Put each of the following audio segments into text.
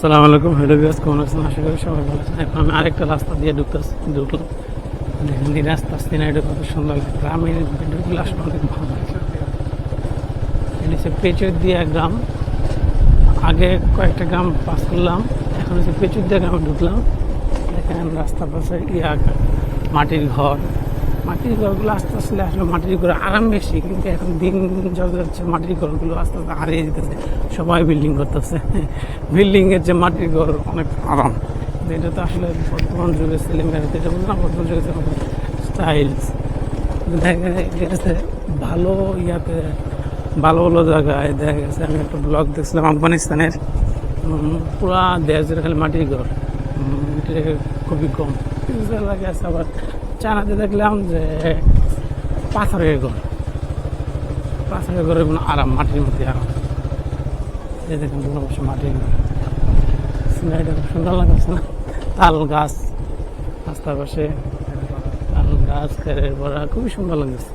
আসসালামু আলাইকুম। হ্যালো বিয়াস কেমন আছেন? আশা করি সবাই ভালো আছেন। এখন আমি আরেকটা রাস্তা দিয়ে ঢুকতেছি, ঢুকলাম। দেখেন এই রাস্তা সিনাইটা কত সুন্দর লাগে গ্রামের ঢুকলে আসলে অনেক ভালো লাগে এটা হচ্ছে পেচুর দিয়া গ্রাম। আগে কয়েকটা গ্রাম পাস করলাম, এখন হচ্ছে পেচুর দিয়া গ্রামে ঢুকলাম। দেখেন রাস্তার পাশে ইয়া, মাটির ঘর। মাটির ঘরগুলো আস্তে আস্তে আসলে মাটির ঘর আরাম বেশি, কিন্তু এখন দিন যত যাচ্ছে মাটির ঘরগুলো আস্তে আস্তে হারিয়ে যেতেছে। সবাই বিল্ডিং করতেছে। বিল্ডিংয়ের যে মাটির ঘর অনেক আরাম। এটা তো আসলে বর্তমান যুগের ছেলে মেয়েরা তো এটা বললাম বর্তমান যুগের স্টাইলস দেখা গেছে ভালো ইয়াতে, ভালো ভালো জায়গায় দেখা গেছে। আমি একটা ব্লগ দেখছিলাম আফগানিস্তানের। পুরা দেশ জুড়ে খালি মাটির ঘর। খুবই কম। কিছু আছে আবার চায়নাতে দেখলাম যে পাথরের ঘর। পাথরের ঘরের কোনো আরাম মাটির মধ্যে আরাম এই দেখুন মাটির ঘর। সিনারিটা খুব সুন্দর লাগছে না? তাল গাছ, রাস্তার পাশে তাল গাছ, খেরের ভরা খুবই সুন্দর লাগছে।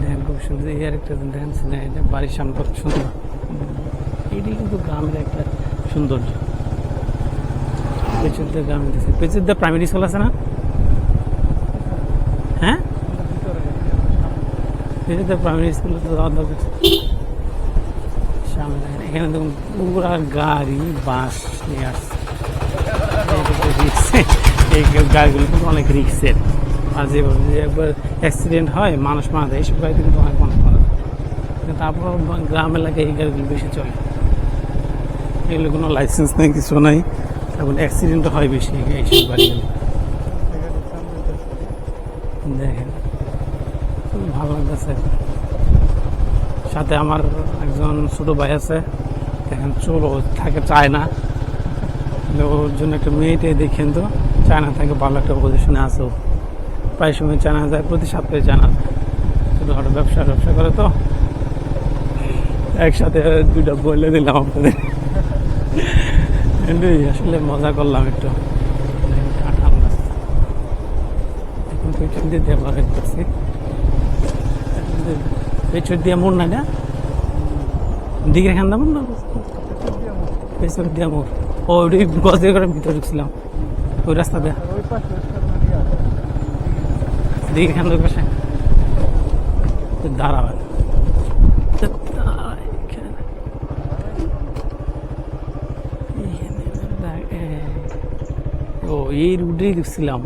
দেখেন খুব সুন্দর, এই আরেকটা দেখেন সিনারিটা বাড়ির সামনে কত সুন্দর। এটি কিন্তু গ্রামের একটা সৌন্দর্য। পেচুদ্দা গ্রামে পেচুদ্দা প্রাইমারি স্কুল আছে না? হ্যাঁ? পেচুদ্দা প্রাইমারি স্কুল সামনে এখানে দেখুন, পুরা গাড়ি, বাস নিয়ে আসছে। এই গাড়িগুলো কিন্তু অনেক রিক্সের। আর যে যে একবার অ্যাক্সিডেন্ট হয়, মানুষ মারা যায় এইসব গাড়িতে কিন্তু অনেক মানুষ মারা যায়। তারপর গ্রাম এলাকায় এই গাড়িগুলো বেশি চলে। এগুলো কোনো লাইসেন্স নেই, কিছু নাই। এখন অ্যাক্সিডেন্ট হয় বেশি এইসব গাড়িগুলো দেখেন, খুব ভালো লাগতেছে। সাথে আমার একজন ছোট ভাই আছে, দেখেন চোর থাকে চায় না। ওর জন্য একটা মেয়েটে দেখেন তো চায়না থেকে, ভালো একটা পজিশনে আছে প্রায় সময় চায়না যায়, প্রতি সপ্তাহে চায়না ছোটোখাটো ব্যবসা ব্যবসা করে তো। একসাথে দুইটা বলে দিলাম আপনাদের। আসলে মজা করলাম একটু। কাঁঠাল গাছ। এখন পেছন দিয়ে করছি পেছন দিয়ে মোড় না না? দিকে খান দাম না? পেছন দিয়ে মোড়। ও, ওই গছ দিয়ে করে ভিতরে ঢুকছিলাম। ওই রাস্তা দিয়ে। দিকে খান ওই পাশে দাঁড়াবেন এই রুটেই ছিলাম